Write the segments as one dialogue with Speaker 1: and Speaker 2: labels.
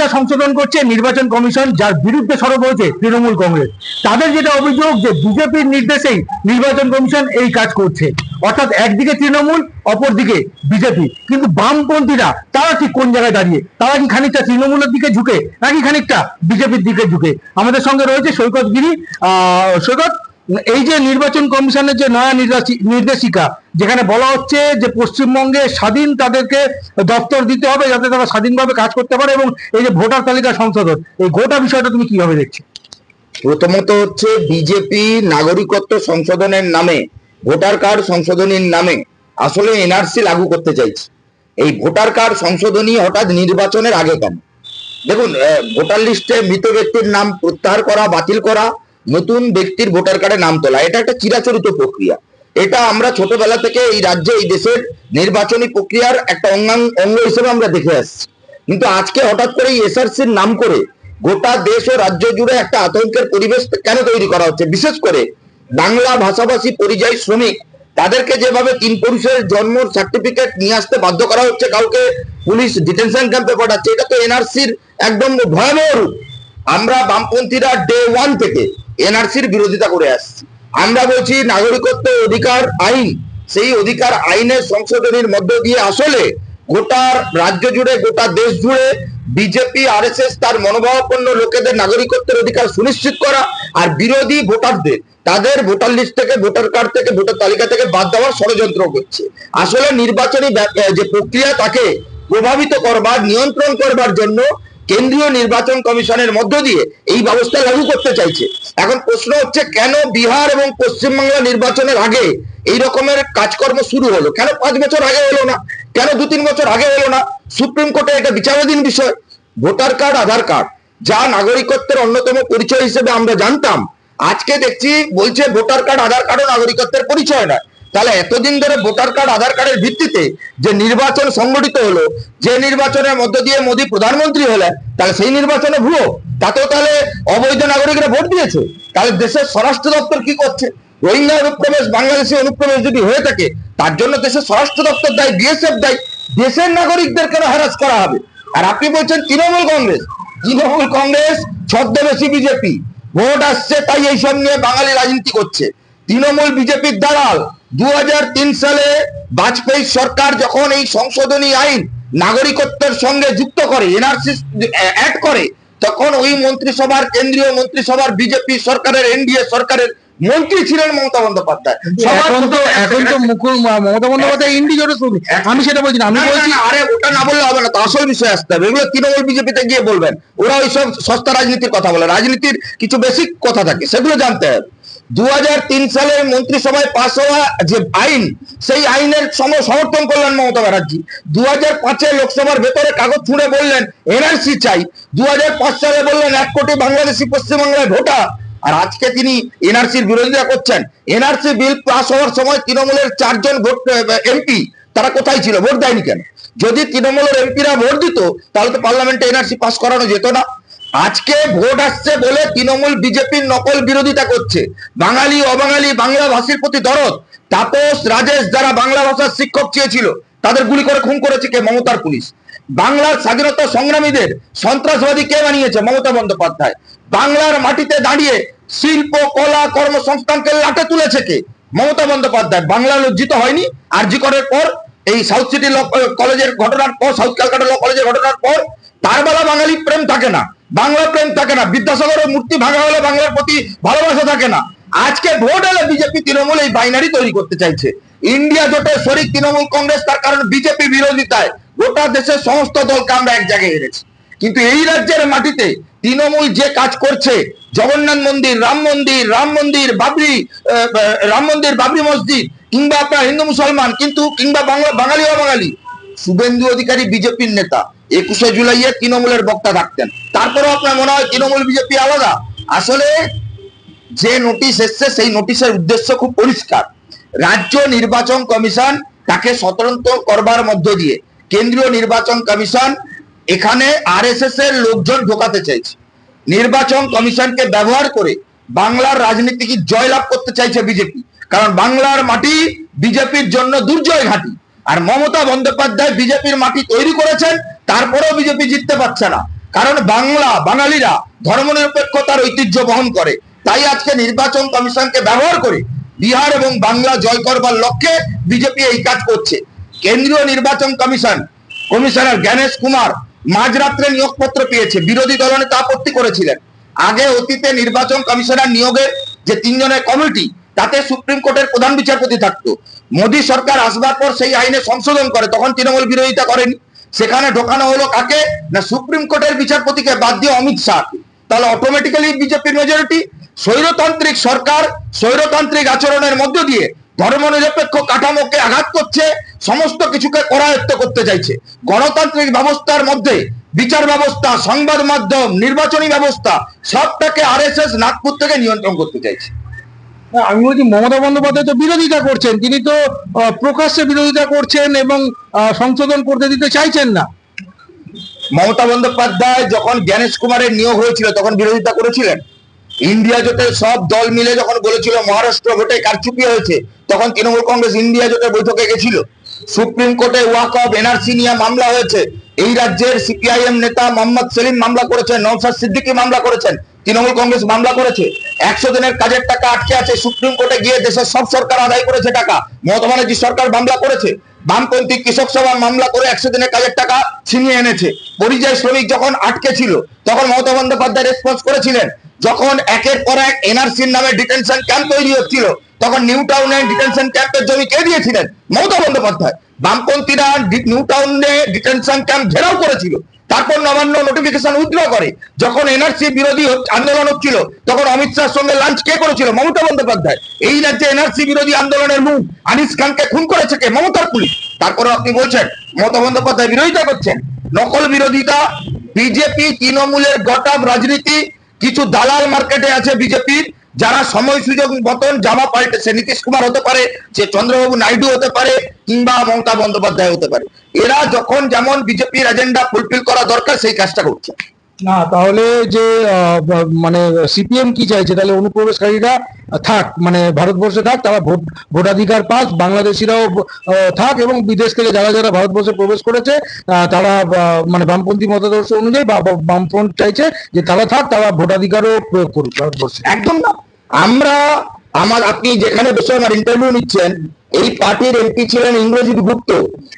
Speaker 1: তালিকা সংশোধন করছে নির্বাচন কমিশন, যার বিরুদ্ধে সরব হয়েছে তৃণমূল কংগ্রেস। তাদের যেটা অভিযোগ যে বিজেপির নির্দেশেই নির্বাচন কমিশন এই কাজ করছে। অর্থাৎ একদিকে তৃণমূল, অপরদিকে বিজেপি। কিন্তু বামপন্থীরা, তারা ঠিক কোন জায়গায় দাঁড়িয়ে? তারা কি খানিকটা তৃণমূলের দিকে ঝুঁকে, নাকি খানিকটা বিজেপির দিকে ঝুঁকে? আমাদের সঙ্গে রয়েছে সৈকত গিরি আহ, সৈকত? এই যে নির্বাচন কমিশনের যে নয়া নির্দেশিকা, যেখানে বলা হচ্ছে যে পশ্চিমবঙ্গে স্বাধীন তাদেরকে দপ্তর দিতে হবে যাতে তারা স্বাধীনভাবে কাজ করতে পারে এবং এই যে ভোটার তালিকা সংশোধন, এই গোটা বিষয়টা তুমি কীভাবে দেখছ?
Speaker 2: প্রথমত হচ্ছে বিজেপি নাগরিকত্ব সংশোধনের নামে, ভোটার কার্ড সংশোধনীর নামে আসলে এনআরসি লাগু করতে চাইছে। এই ভোটার কার্ড সংশোধনী হঠাৎ নির্বাচনের আগে কেন দেখুন ভোটার লিস্টে মৃত ব্যক্তির নাম প্রত্যাহার করা, বাতিল করা নতুন ব্যক্তির ভোটার কার্ডে নাম তোলা। এটা একটা চিরাচরিত প্রক্রিয়া। এটা আমরা ছোটবেলা থেকে এই রাজ্যে, এই দেশের নির্বাচনী প্রক্রিয়ার একটা অঙ্গাঙ্গ অঙ্গ হিসেবে আমরা দেখে আসছি। কিন্তু আজকে হঠাৎ করে এসআরসির নাম করে গোটা দেশ ও রাজ্য জুড়ে একটা আতঙ্কের পরিবেশ কেন তৈরি করা হচ্ছে? বিশেষ করে বাংলা ভাষাভাষী পরিযায়ী শ্রমিক, তাদেরকে যেভাবে তিন পুরুষের জন্ম সার্টিফিকেট নিয়ে আসতে বাধ্য করা হচ্ছে, কাউকে পুলিশ ডিটেনশন ক্যাম্পে পাঠাচ্ছে, এটা তো এনআরসির একদম ভয়াবহ রূপ। আমরা বামপন্থীরা ডে ওয়ান থেকে এনআরসির বিরোধিতা করে আসছি। আমরা বলছি নাগরিকত্ব অধিকার আইন, সেই অধিকার আইনের সংশোধনীর মধ্য দিয়ে আসলে গোটা রাজ্য জুড়ে, গোটা দেশ জুড়ে বিজেপি, আরএসএস তার মনোভাবাপন্ন লোকেদের নাগরিকত্বের অধিকার সুনিশ্চিত করা আর বিরোধী ভোটারদের, তাদের ভোটার লিস্ট থেকে, ভোটার কার্ড থেকে, ভোটার তালিকা থেকে বাদ দেওয়ার ষড়যন্ত্র করছে। আসলে নির্বাচনী যে প্রক্রিয়া তাকে প্রভাবিত করবার, নিয়ন্ত্রণ করবার জন্য কেন্দ্রীয় নির্বাচন কমিশনের মধ্য দিয়ে এই ব্যবস্থা লাগু করতে চাইছে। এখন প্রশ্ন হচ্ছে, কেন বিহার এবং পশ্চিমবাংলা নির্বাচনের আগে এই রকমের কাজকর্ম শুরু হলো? কেন পাঁচ বছর আগে হলো না? কেন দু তিন বছর আগে হলো না? সুপ্রিম কোর্টে এটা বিচারাধীন বিষয়। ভোটার কার্ড, আধার কার্ড, যা নাগরিকত্বের অন্যতম পরিচয় হিসেবে আমরা জানতাম। আজকে দেখছি বলছে, ভোটার কার্ড, আধার কার্ডও নাগরিকত্বের পরিচয় না তাহলে এতদিন ধরে ভোটার কার্ড, আধার কার্ডের ভিত্তিতে যে নির্বাচন সংগঠিত হলো, যে নির্বাচনের মধ্য দিয়ে মোদী প্রধানমন্ত্রী হলেন, তাহলে সেই নির্বাচনে ভুয়ো। তাতেও তাহলে অবৈধ নাগরিকরা ভোট দিয়েছে। তাহলে দেশের স্বরাষ্ট্র দপ্তর কি করছে? রোহিঙ্গা অনুপ্রবেশ, বাংলাদেশে অনুপ্রবেশ যদি হয়ে থাকে, তার জন্য দেশের স্বরাষ্ট্র দপ্তর দায়ী, বিএসএফ দায়ী, দেশের নাগরিকদের কেন হ্যারাস করা হবে? আর আপনি বলছেন তৃণমূল কংগ্রেস। তৃণমূল কংগ্রেস ছদ্মবেশী বিজেপি। ভোট আসছে তাই এইসব নিয়ে বাঙালি রাজনীতি করছে। তৃণমূল বিজেপির দালাল। দু হাজার তিন সালে বাজপেয়ী সরকার যখন এই সংশোধনী আইন নাগরিকত্বের সঙ্গে যুক্ত করে এনআরসি অ্যাড করে তখন ওই মন্ত্রিসভার কেন্দ্রীয় মন্ত্রিসভার বিজেপি সরকারের এনডিএ সরকারের মন্ত্রী ছিলেন মমতা বন্দ্যোপাধ্যায়।
Speaker 1: এখন তো এখন তো মুকুল মমতা বন্দ্যোপাধ্যায় শুনি আমি সেটা বলছি না আমি বলছি
Speaker 2: আরে ওটা না বললে হবে না তো আসল বিষয় আসতে হবে। এগুলো তৃণমূল বিজেপিতে গিয়ে বলবেন। ওরা ওই সব সস্তা রাজনীতির কথা বলে। রাজনীতির কিছু বেসিক কথা থাকে সেগুলো জানতে হবে। দু হাজার তিন সালে মন্ত্রিসভায় পাশ হওয়া যে আইন, সেই আইনের সম- সমর্থন করলেন মমতা ব্যানার্জি। দু হাজার পাঁচে লোকসভার ভেতরে কাগজ ছুঁড়ে বললেন, এনআরসি চাই। দু হাজার পাঁচ সালে বললেন, এক কোটি বাংলাদেশি পশ্চিমবাংলায় ভোটার। আর আজকে তিনি এনআরসির বিরোধিতা করছেন। এনআরসি বিল পাস হওয়ার সময় তৃণমূলের চারজন ভোট এমপি, তারা কোথায় ছিল? ভোট দেয়নি কেন? যদি তৃণমূলের এমপিরা ভোট দিত, তাহলে তো পার্লামেন্টে এনআরসি পাস করানো যেত না। আজকে ভোট আসছে বলে তৃণমূল বিজেপির নকল বিরোধিতা করছে। বাঙালি, অবাঙালি, বাংলা ভাষীর প্রতি দরদ। তাপস, রাজেশ যারা বাংলা ভাষার শিক্ষক চেয়েছিল, তাদের গুলি করে খুন করেছে কে? মমতার পুলিশ। বাংলার স্বাধীনতা সংগ্রামীদের সন্ত্রাসবাদী কে বানিয়েছে? মমতা বন্দ্যোপাধ্যায়। বাংলার মাটিতে দাঁড়িয়ে শিল্প, কলা, কর্মসংস্থানকে লাটে তুলেছে কে? মমতা বন্দ্যোপাধ্যায়। বাংলা লজ্জিত হয়নি। আরজি করার পর, এই সাউথ সিটি কলেজের ঘটনার পর, সাউথ ক্যালকাটা ল কলেজের ঘটনার পর তার বেলা বাঙালি প্রেম থাকে না। বাংলা প্রেম থাকে না। বিদ্যাসাগরের মূর্তি ভাঙা হলে বাংলার প্রতি ভালোবাসা থাকে না। আজকে ভোট এলে বিজেপি তৃণমূল এই বাইনারি তৈরি করতে চাইছে। ইন্ডিয়া জোটের শরিক তৃণমূল কংগ্রেস, তার কারণ বিজেপি বিরোধিতায় গোটা দেশের সমস্ত দলকে আমরা এক জায়গায় এনেছি। কিন্তু এই রাজ্যের মাটিতে তৃণমূল যে কাজ করছে, জগন্নাথ মন্দির, রাম মন্দির রাম মন্দির, বাবরি রাম মন্দির, বাবরি মসজিদ, কিংবা আপনার হিন্দু মুসলমান, কিন্তু কিংবা বাংলা, বাঙালি অবাঙালি শুভেন্দু অধিকারী বিজেপির নেতা। একুশে জুলাইয়ে তৃণমূলের বক্তা থাকতেন। তারপরেও আপনার মনে হয় তৃণমূল বিজেপি আলাদা? আসলে যে নোটিশ এসছে, সেই নোটিশের উদ্দেশ্য খুব পরিষ্কার। রাজ্য নির্বাচন কমিশন তাকে স্বতন্ত্র করবার মধ্য দিয়ে কেন্দ্রীয় নির্বাচন কমিশন এখানে আরএসএস এর লোকজন ঢোকাতে চাইছে। নির্বাচন কমিশনকে ব্যবহার করে বাংলার রাজনীতিকে জয়লাভ করতে চাইছে বিজেপি? কারণ বাংলার মাটি বিজেপির জন্য দুর্জয় ঘাঁটি। আর মমতা বন্দ্যোপাধ্যায় বিজেপির মাটি তৈরি করেছেন তারপরেও বিজেপি জিততে পারছে না। কারণ বাংলা, বাঙালিরা ধর্মনিরপেক্ষতার ঐতিহ্য বহন করে। তাই আজকে নির্বাচন কমিশনকে ব্যবহার করে বিহার এবং বাংলা জয় করবার লক্ষ্যে বিজেপি এই কাজ করছে। কেন্দ্রীয় নির্বাচন কমিশন, কমিশনার জ্ঞানেশ কুমার মাঝরাত্রে নিয়োগপত্র পেয়েছে। বিরোধী দলনেতা আপত্তি করেছিলেন। আগে অতীতে নির্বাচন কমিশনার নিয়োগের যে তিনজনের কমিটি, তাতে সুপ্রিম কোর্টের প্রধান বিচারপতি থাকতো। মোদী সরকার আসবার পর সেই আইনে সংশোধন করে, তখন তৃণমূল বিরোধিতা করেনি। সেখানে ঢোকানো হলো কাকে? না সুপ্রিম কোর্টের বিচারপতিকে? বাদ দিয়ে অমিত শাহ। তাহলে অটোমেটিক্যালি বিজেপির মেজরিটি স্বৈরতান্ত্রিক সরকার, স্বৈরতান্ত্রিক আচরণের মধ্য দিয়ে ধর্মনিরপেক্ষ কাঠামোকে আঘাত করছে, সমস্ত কিছুকে করায়ত্ত করতে চাইছে। গণতান্ত্রিক ব্যবস্থার মধ্যে বিচার ব্যবস্থা, সংবাদ মাধ্যম, নির্বাচনী ব্যবস্থা, সবটাকে আরএসএস, নাগপুর থেকে নিয়ন্ত্রণ করতে চাইছে।
Speaker 1: আমি বলছি মমতা বন্দ্যোপাধ্যায় তো বিরোধিতা করছেন। তিনি তো প্রকাশ্যে বিরোধিতা করছেন এবং সংশোধন করতে দিতে চাইছেন না।
Speaker 2: মমতা বন্দ্যোপাধ্যায় যখন জ্ঞানেশ কুমারের নিয়োগ হয়েছিল, তখন বিরোধিতা করেছিলেন। ইন্ডিয়া জোটের সব দল মিলে যখন বলেছিল মহারাষ্ট্র ভোটে কারচুপি হয়েছে, তখন তৃণমূল কংগ্রেস ইন্ডিয়া জোটে বৈঠকে গেছিল। সুপ্রিম কোর্টে ওয়াক অফ এনআরসি নিয়ে মামলা হয়েছে। এই রাজ্যের সিপিআইএম নেতা মোহাম্মদ সেলিম মামলা করেছেন নৌসাদ সিদ্দিকী মামলা করেছেন। তৃণমূল কংগ্রেস মামলা করেছে। একশো দিনের কাজের টাকা আটকে আছে, সুপ্রিম কোর্টে গিয়ে দেশের সব সরকার আদায় করেছে টাকা। মমতা ব্যানার্জি সরকার মামলা করেছে। বামপন্থী কৃষক সভা মামলা করে একশো দিনের কাজের টাকা ছিনিয়ে এনেছে। পরিযায়ী শ্রমিক যখন আটকে ছিল, তখন মমতা বন্দ্যোপাধ্যায় রেসপন্স করেছিলেন, যখন একের পর এক এনআরসির নামে ডিটেনশন ক্যাম্প তৈরি হচ্ছিল, তখন নিউ টাউনে ডিটেনশন ক্যাম্পের জমি কে দিয়েছিলেন? মমতা বন্দ্যোপাধ্যায়। বামপন্থীরা নিউ টাউনে ডিটেনশন ক্যাম্প ঘেরাও করেছিল। তারপর নবান্ন নোটিফিকেশন উইথড্র করে। যখন এনআরসি বিরোধী আন্দোলন হচ্ছিল, তখন অমিত শাহর সঙ্গে লাঞ্চ কে করেছিল? মমতা বন্দ্যোপাধ্যায়। এই রাজ্যে এনআরসি বিরোধী আন্দোলনের মুখ। আনিস খানকে খুন করেছে কে? মমতার পুলিশ। তারপরে আপনি বলছেন, মমতা বন্দ্যোপাধ্যায় বিরোধিতা করছেন। নকল বিরোধিতা, বিজেপি, তৃণমূলের গটাপ রাজনীতি, কিছু দালাল মার্কেটে আছে বিজেপির। যারা সময় সুযোগ মতন জামা পাল্টেছে নীতিশ কুমার হতে পারে সে চন্দ্রবাবু নাইডু হতে পারে কিংবা মমতা বন্দ্যোপাধ্যায় হতে পারে। এরা যখন যেমন বিজেপির এজেন্ডা ফুলফিল করা দরকার সেই কাজটা করছে।
Speaker 1: না তাহলে যে মানে সিপিএম কি চাইছে? তাহলে অনুপ্রবেশকারীরা থাক মানে ভারতবর্ষে থাক তারা ভোট ভোটাধিকার পাক বাংলাদেশিরাও থাক এবং বিদেশ থেকে যারা যারা ভারতবর্ষে প্রবেশ করেছে তারা মানে বামপন্থী মতাদর্শ অনুযায়ী বামফ্রন্ট চাইছে যে তারা থাক তারা ভোটাধিকারও প্রয়োগ করুক ভারতবর্ষে।
Speaker 2: একদম না। আমরা, আমার, আপনি যেখানে বসে আমার ইন্টারভিউ নিচ্ছেন, এই পার্টির এমপি ছিলেন ইন্দ্রজিৎ গুপ্ত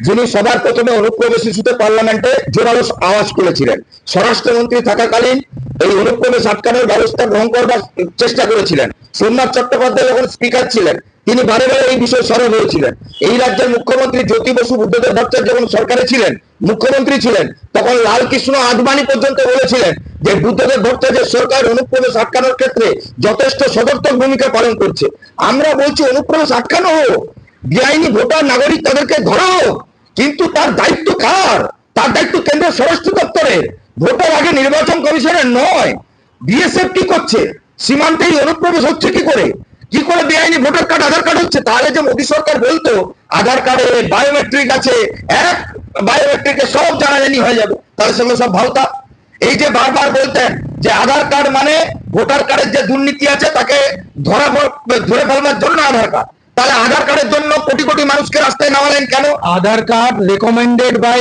Speaker 2: যিনি সবার প্রথমে অনুপ্রবেশ ইস্যুতে পার্লামেন্টে জোরালো আওয়াজ তুলেছিলেন। স্বরাষ্ট্রমন্ত্রী থাকাকালীন এই অনুপ্রবেশ আটকানোর ব্যবস্থা গ্রহণ করবার চেষ্টা করেছিলেন। সোমনাথ চট্টোপাধ্যায় যখন স্পিকার ছিলেন, তিনি বারে বারে এই বিষয়ে সরব হয়েছিলেন। এই রাজ্যের মুখ্যমন্ত্রী জ্যোতি বসু, বুদ্ধদেব ভট্টাচার্য যখন সরকারে ছিলেন, মুখ্যমন্ত্রী ছিলেন, তখন লালকৃষ্ণ আদবানি পর্যন্ত বলেছিলেন যে বুদ্ধদেব ভট্টাচার্যের সরকার অনুপ্রবেশ আটকানোর ক্ষেত্রে যথেষ্ট সদর্থক ভূমিকা পালন করছে। আমরা বলছি অনুপ্রবেশ আটকানো হোক বেআইনি ভোটার নাগরিক তাদেরকে ধরা হোক কিন্তু তার দায়িত্ব কার? তার দায়িত্ব কেন্দ্রের স্বরাষ্ট্র দপ্তরের। ভোটার আগে নির্বাচন কমিশনের নয় বিএসএফ কি করছে? সীমান্তে অনুপ্রবেশ হচ্ছে কি করে? কি করে বেআইনি ভোটার কার্ড, আধার কার্ড হচ্ছে? তাহলে যে মোদী সরকার বলতো, আধার কার্ডে বায়োমেট্রিক আছে, এক বায়োমেট্রিকে সব জানাজানি হয়ে যাবে, তাহলে সেগুলো সব ভাওতা এই যে বারবার বলতেন যে আধার কার্ড মানে ভোটার কার্ডের যে দুর্নীতি আছে, তাকে ধরা ধরে ফেলবার জন্য আধার কার্ড। তাহলে আধার কার্ডের জন্য কোটি কোটি মানুষকে রাস্তায় নামালেন কেন?
Speaker 1: Aadhaar card recommended by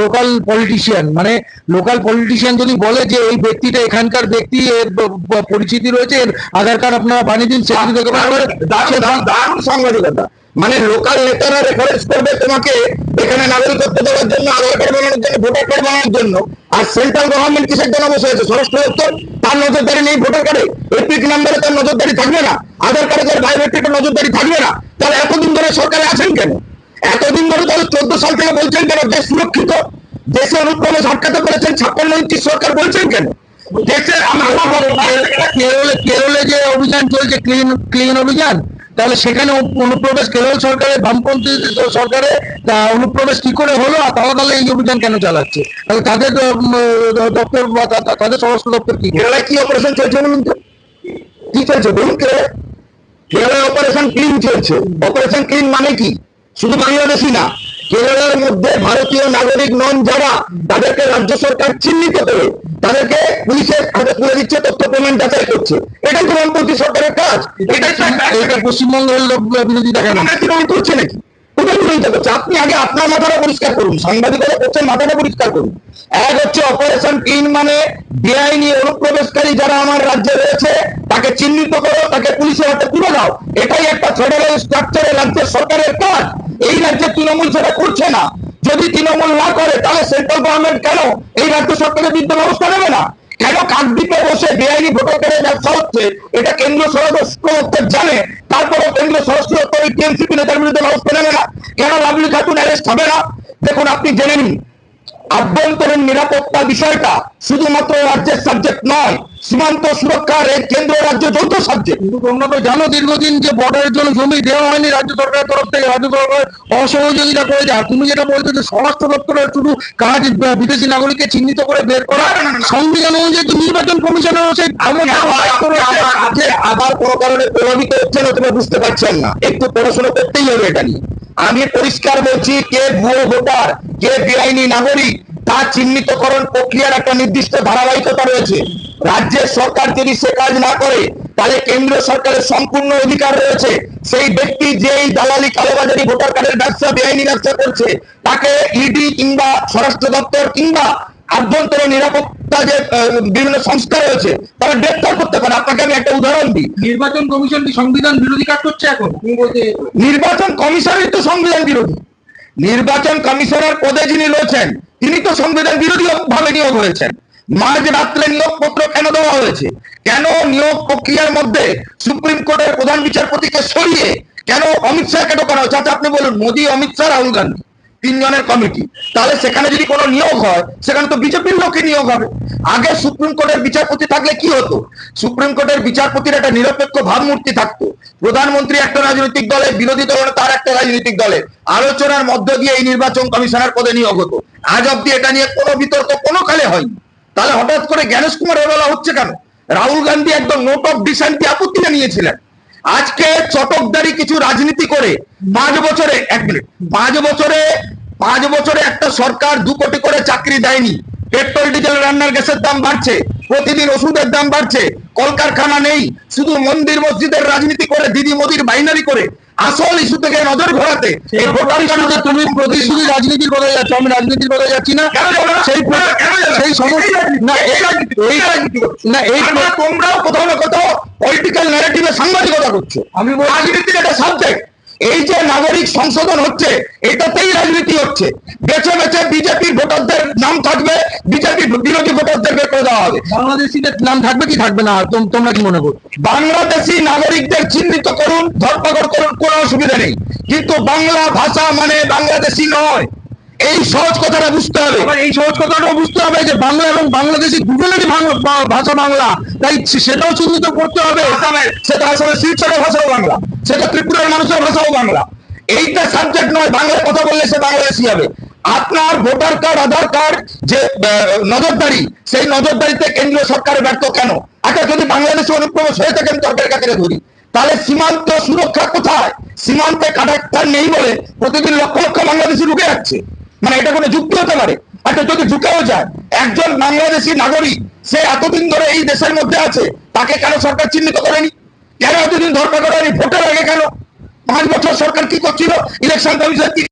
Speaker 1: local politician মানে লোকাল পলিটিশিয়ান যদি বলে যে এই ব্যক্তিটা এখানকার ব্যক্তি এর পরিচিতি রয়েছে এর আধার কার্ড আপনারা বানিয়ে দিন সে যদি recommend করে,
Speaker 2: দারুণ দারুণ- দারুণ সাংবাদিকতা। মানে লোকাল নেতারা রেফারেন্স করবে তোমাকে এখানে নাগরিকত্ব দেওয়ার জন্য আধার কার্ড বানানোর জন্য ভোটার কার্ড বানানোর জন্য। আর সেন্ট্রাল গভর্নমেন্ট কিসের জন্য বসে আছে? স্বরাষ্ট্র দপ্তর? তার নজরদারি নেই, ভোটার কার্ডে। এপিক নাম্বারে তার নজরদারি থাকবে না। আধার কার্ডে তার বায়োমেট্রিকের নজরদারি থাকবে না। তাহলে এতদিন ধরে সরকারে আছেন কেন? এতদিন ধরে তাহলে চোদ্দ সাল থেকে বলছেন কেন দেশ সুরক্ষিত? দেশে অনুপ্রবেশ আটকাতে পেরেছেন ছাপ্পান্ন ইঞ্চি সরকার বলছেন কেন? দেশে আমার
Speaker 1: কেরলে কেরলে যে অভিযান চলছে ক্লিন ক্লিন অভিযান তাহলে সেখানে অনুপ্রবেশ কেরল সরকারের বামপন্থী সরকারে অনুপ্রবেশ কি করে হলো আর তারা তাহলে এই অভিযান কেন চালাচ্ছে? তাহলে তাদের দপ্তর বা তাদের স্বরাষ্ট্র দপ্তর কি?
Speaker 2: কেরালায় কি অপারেশন চলছে বলুন তো? কি চলছে বলুন কেরালায় কেরালায় অপারেশন ক্লিন চলছে। অপারেশন ক্লিন মানে কি? শুধু বাংলাদেশি না, কেরালার মধ্যে ভারতীয় নাগরিক নন যারা, তাদেরকে রাজ্য সরকার চিহ্নিত করে। তাদেরকে পুলিশের হাতে তুলে দিচ্ছে তথ্য প্রমাণ যাচাই করছে। এটাই তো বামপন্থী সরকারের কাজ। এটাই
Speaker 1: পশ্চিমবঙ্গের লোক কেন
Speaker 2: আমরা তৃণমূল করছে নাকি? কোথায় বিরোধিতা করছে? আপনি আগে আপনার মাথাটা পরিষ্কার করুন। সাংবাদিকতা করছেন মাথাটা পরিষ্কার করুন। এক হচ্ছে অপারেশন তিন মানে বেআইনি অনুপ্রবেশকারী যারা আমার রাজ্যে রয়েছে তাকে চিহ্নিত করো তাকে পুলিশের হাতে তুলে দাও। এটাই একটা ফেডারেল স্ট্রাকচারে রাজ্যের সরকারের কাজ। এই রাজ্যে তৃণমূল সেটা করছে না। যদি তৃণমূল না করে, তাহলে সেন্ট্রাল গভর্নমেন্ট কেন এই রাজ্য সরকারের বিরুদ্ধে ব্যবস্থা নেবে না? কেন কাকদ্বীপে বসে বেআইনি ভোটার কার্ডের ব্যবসা হচ্ছে? এটা কেন্দ্র স্বরাষ্ট্র দপ্তর জানে। তারপরে কেন্দ্র স্বরাষ্ট্র দপ্তর টিএমসিপি নেতার বিরুদ্ধে ব্যবস্থা নেবে না? কেন লাভলি খাতুন অ্যারেস্ট হবে না? দেখুন, আপনি জেনে নিন। আভ্যন্তরীণ নিরাপত্তা বিষয়টা শুধুমাত্র রাজ্যের সাবজেক্ট নয় সীমান্ত সুরক্ষার এই কেন্দ্র রাজ্য যৌথ সাবজেক্ট
Speaker 1: কিন্তু তোমরা তো জানো দীর্ঘদিন যে বর্ডারের জন্য জমি দেওয়া হয়নি রাজ্য সরকারের তরফ থেকে রাজ্য সরকার অসহযোগিতা করে যায় তুমি যেটা বলছো যে স্বরাষ্ট্র দপ্তরের শুধু কাজ বিদেশি নাগরিককে চিহ্নিত করে বের করা সংবিধান অনুযায়ী নির্বাচন কমিশনের সেই
Speaker 2: আবার কোনো কারণে প্রভাবিত হচ্ছে না অথবা বুঝতে পারছেন না। একটু পড়াশোনা করতেই হবে এটা নিয়ে। আমি পরিষ্কার বলছি, কে ভুয়ো ভোটার, কে বেআইনি নাগরিক তার চিহ্নিতকরণ প্রক্রিয়ার একটা নির্দিষ্ট ধারাবাহিকতা রয়েছে। রাজ্যের সরকার যদি সে কাজ না করে, তাহলে কেন্দ্র সরকারের সম্পূর্ণ অধিকার রয়েছে। সেই ব্যক্তি যে এই দালালি কালোবাজারি ভোটার কার্ডের ব্যবসা, বেআইনি ব্যবসা করছে, তাকে ইডি কিংবা স্বরাষ্ট্র দপ্তর কিংবা আভ্যন্তরীণ নিরাপত্তা যে আহ, বিভিন্ন সংস্থা রয়েছে তারা গ্রেপ্তার করতে পারে। আপনাকে আমি একটা উদাহরণ দিই।
Speaker 1: নির্বাচন কমিশন কি সংবিধান বিরোধী কাজ করছে এখন? তুমি বলতে
Speaker 2: নির্বাচন কমিশনের তো সংবিধান বিরোধী। নির্বাচন কমিশনার পদে যিনি রয়েছেন তিনি তো সংবিধান বিরোধী ভাবে নিয়োগ হয়েছেন। মাঝ রাত্রে নিয়োগপত্র কেন দেওয়া হয়েছে? কেন নিয়োগ প্রক্রিয়ার মধ্যে সুপ্রিম কোর্টের প্রধান বিচারপতিকে সরিয়ে কেন অমিত শাহকে ঢোকানো হয়েছে? আচ্ছা আপনি বলুন মোদী অমিত শাহ রাহুল গান্ধী তিনজনের কমিটি। তাহলে সেখানে যদি কোনো নিয়োগ হয় সেখানে তো বিজেপির লোকে নিয়োগ হবে। আগে সুপ্রিম কোর্টের বিচারপতি থাকলে কি হতো? সুপ্রিম কোর্টের বিচারপতির একটা নিরপেক্ষ ভাবমূর্তি থাকতো। প্রধানমন্ত্রী একটা রাজনৈতিক দলে বিরোধী দল তার একটা রাজনৈতিক দলে আলোচনার মধ্য দিয়ে এই নির্বাচন কমিশনার পদে নিয়োগ হতো। আজ অব্দি এটা নিয়ে কোনো বিতর্ক কোনো কালে হয়নি। তাহলে হঠাৎ করে জ্ঞানেশ কুমার এবেলা হচ্ছে কেন? রাহুল গান্ধী একদম নোট অফ ডিসেন্টে আপত্তি জানিয়েছিলেন। আজকে চটকদারি কিছু রাজনীতি করে পাঁচ বছরে, এক মিনিট পাঁচ বছরে পাঁচ বছরে একটা সরকার দু কোটি করে চাকরি দেয়নি। পেট্রোল ডিজেল রান্নার গ্যাসের দাম বাড়ছে প্রতিদিন ওষুধের দাম বাড়ছে কলকারখানা নেই শুধু মন্দির মসজিদের রাজনীতি করে দিদি মোদির বাইনারি করে আসল ইস্যু থেকে নজর ঘোরাতে এই কার্ডে
Speaker 1: তুমি প্রতিশ্রুতি রাজনীতির কথা যাচ্ছ আমি রাজনীতির কথা যাচ্ছি না? সেই সেই সমস্যা না এই না এই
Speaker 2: তোমরাও কোথাও না কোথাও পলিটিক্যাল ন্যারেটিভে সাংবাদিকতা করছ।
Speaker 1: আমি
Speaker 2: রাজনীতির একটা সাবজেক্ট এই যে নাগরিক সংশোধন হচ্ছে এটাতেই রাজনীতি হচ্ছে। বেছে বেছে বিজেপির ভোটারদের নাম থাকবে বিজেপি বিরোধী ভোটারদের বের করে দেওয়া হবে।
Speaker 1: বাংলাদেশিদের নাম থাকবে কি থাকবে না? তোম- তোমরা কি মনে করো?
Speaker 2: বাংলাদেশি নাগরিকদের চিহ্নিত করুন ধরপাকড় করুন কোনো অসুবিধা নেই। কিন্তু বাংলা ভাষা মানে বাংলাদেশি নয়। এই সহজ কথাটা বুঝতে হবে।
Speaker 1: এই সহজ কথাটাও বুঝতে হবে যে বাংলা এবং বাংলাদেশি দুজনেরই ভাষা বাংলা। তাই সেটাও চিহ্নিত করতে হবে।
Speaker 2: আসামের সেটা আসামের শিলচরের ভাষাও বাংলা। সেটা ত্রিপুরার মানুষের ভাষাও বাংলা। এইটা সাবজেক্ট নয় বাংলায় কথা বললে সে বাংলাদেশি হবে। আপনার ভোটার কার্ড আধার কার্ড যে নজরদারি সেই নজরদারিতে কেন্দ্রীয় সরকার ব্যর্থ কেন? আচ্ছা যদি বাংলাদেশে অনুপ্রবেশ হয়ে থাকেন তর্কের কাছে ধরি। তাহলে সীমান্ত সুরক্ষা কোথায়? সীমান্তে কাটাক্তার নেই বলে প্রতিদিন লক্ষ লক্ষ বাংলাদেশি ঢুকে যাচ্ছে। মানে এটা কোনো যুক্তি হতে পারে। আচ্ছা যদি ঢুকেও যায়, একজন বাংলাদেশি নাগরিক, সে এতদিন ধরে এই দেশের মধ্যে আছে, তাকে কেন সরকার চিহ্নিত করেনি? কেন এতদিন ধরপাকড় করেনি ভোটের আগে কেন? পাঁচ বছর সরকার কি করছিল? ইলেকশন কমিশন কি